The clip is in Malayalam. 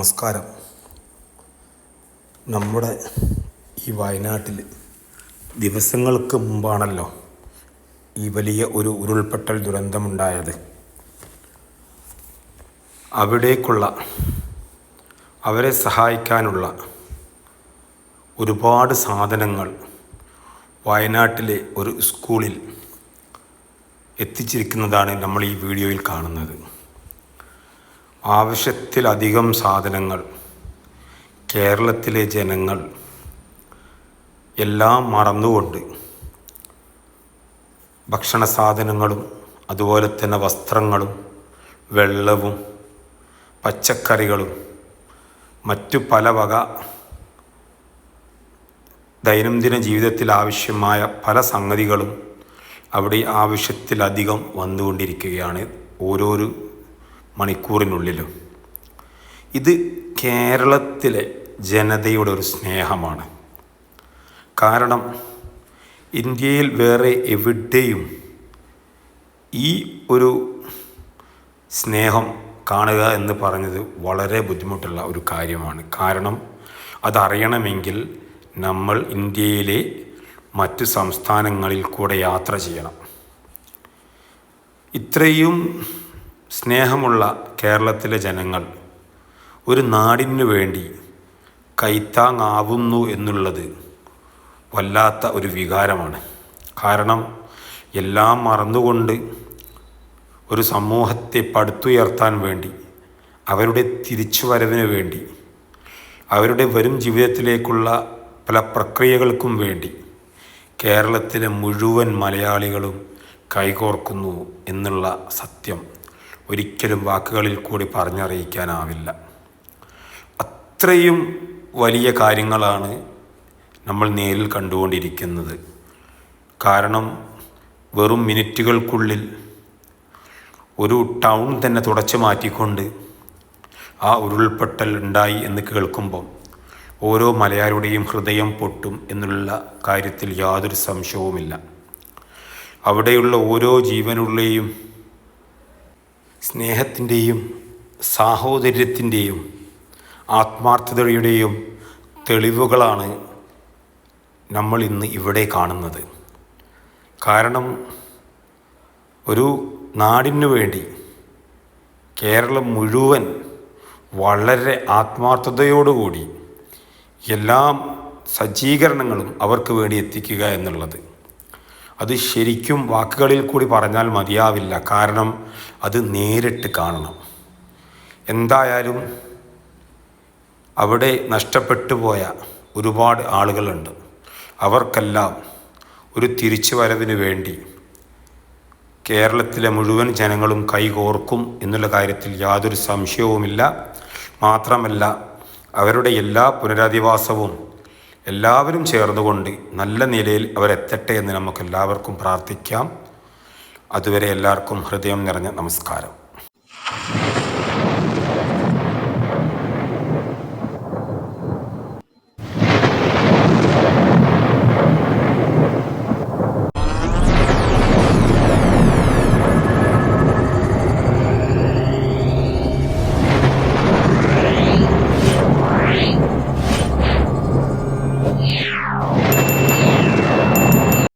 നമസ്കാരം. നമ്മുടെ ഈ വയനാട്ടിൽ ദിവസങ്ങൾക്ക് മുമ്പാണല്ലോ ഈ വലിയ ഒരു ഉരുൾപൊട്ടൽ ദുരന്തമുണ്ടായത്. അവിടേക്കുള്ള അവരെ സഹായിക്കാനുള്ള ഒരുപാട് സാധനങ്ങൾ വയനാട്ടിലെ ഒരു സ്കൂളിൽ എത്തിച്ചിരിക്കുന്നതാണ് നമ്മൾ ഈ വീഡിയോയിൽ കാണുന്നത്. ആവശ്യത്തിലധികം സാധനങ്ങൾ കേരളത്തിലെ ജനങ്ങൾ എല്ലാം മറന്നുകൊണ്ട് ഭക്ഷണ സാധനങ്ങളും അതുപോലെ തന്നെ വസ്ത്രങ്ങളും വെള്ളവും പച്ചക്കറികളും മറ്റു പല വക ദൈനംദിന ജീവിതത്തിൽ ആവശ്യമായ പല സംഗതികളും അവിടെ ആവശ്യത്തിലധികം വന്നുകൊണ്ടിരിക്കുകയാണ്. ഓരോരോ മണിക്കൂറിനുള്ളിലും. ഇത് കേരളത്തിലെ ജനതയുടെ ഒരു സ്നേഹമാണ്. കാരണം ഇന്ത്യയിൽ വേറെ എവിടെയും ഈ ഒരു സ്നേഹം കാണുക എന്ന് പറഞ്ഞത് വളരെ ബുദ്ധിമുട്ടുള്ള ഒരു കാര്യമാണ്. കാരണം അതറിയണമെങ്കിൽ നമ്മൾ ഇന്ത്യയിലെ മറ്റ് സംസ്ഥാനങ്ങളിൽ കൂടെ യാത്ര ചെയ്യണം. ഇത്രയും സ്നേഹമുള്ള കേരളത്തിലെ ജനങ്ങൾ ഒരു നാടിനു വേണ്ടി കൈത്താങ്ങാവുന്നു എന്നുള്ളത് വല്ലാത്ത ഒരു വികാരമാണ്. കാരണം എല്ലാം മറന്നുകൊണ്ട് ഒരു സമൂഹത്തെ പടുത്തുയർത്താൻ വേണ്ടി അവരുടെ തിരിച്ചു തിരിച്ചുവരവിന് വേണ്ടി അവരുടെ വരും ജീവിതത്തിലേക്കുള്ള പല പ്രക്രിയകൾക്കും വേണ്ടി കേരളത്തിലെ മുഴുവൻ മലയാളികളും കൈകോർക്കുന്നു എന്നുള്ള സത്യം ഒരിക്കലും വാക്കുകളിൽ കൂടി പറഞ്ഞറിയിക്കാനാവില്ല. അത്രയും വലിയ കാര്യങ്ങളാണ് നമ്മൾ നേരിൽ കണ്ടുകൊണ്ടിരിക്കുന്നത്. കാരണം വെറും മിനിറ്റുകൾക്കുള്ളിൽ ഒരു ടൗൺ തന്നെ തുടച്ചു മാറ്റിക്കൊണ്ട് ആ ഉരുൾപൊട്ടൽ ഉണ്ടായി എന്ന് കേൾക്കുമ്പോൾ ഓരോ മലയാളിയുടെയും ഹൃദയം പൊട്ടും എന്നുള്ള കാര്യത്തിൽ യാതൊരു സംശയവുമില്ല. അവിടെയുള്ള ഓരോ ജീവനുള്ളേയും സ്നേഹത്തിന്റെയും സാഹോദര്യത്തിന്റെയും ആത്മാർത്ഥതയുടെയും തെളിവുകളാണ് നമ്മൾ ഇന്ന് ഇവിടെ കാണുന്നത്. കാരണം ഒരു നാടിനു വേണ്ടി കേരളം മുഴുവൻ വളരെ ആത്മാർത്ഥതയോടുകൂടി എല്ലാ സജ്ജീകരണങ്ങളും അവർക്ക് വേണ്ടി എത്തിക്കുക എന്നുള്ളത് അത് ശരിക്കും വാക്കുകളിൽ കൂടി പറഞ്ഞാൽ മതിയാവില്ല. കാരണം അത് നേരിട്ട് കാണണം. എന്തായാലും അവിടെ നഷ്ടപ്പെട്ടു പോയ ഒരുപാട് ആളുകളുണ്ട്. അവർക്കെല്ലാം ഒരു തിരിച്ചു വരവിന് വേണ്ടി കേരളത്തിലെ മുഴുവൻ ജനങ്ങളും കൈകോർക്കും എന്നുള്ള കാര്യത്തിൽ യാതൊരു സംശയവുമില്ല. മാത്രമല്ല അവരുടെ എല്ലാ പുനരധിവാസവും എല്ലാവരും ചേർന്നുകൊണ്ട് നല്ല നിലയിൽ അവരെത്തട്ടെ എന്ന് നമുക്ക് എല്ലാവർക്കും പ്രാർത്ഥിക്കാം. അതുവരെ എല്ലാവർക്കും ഹൃദയം നിറഞ്ഞ നമസ്കാരം.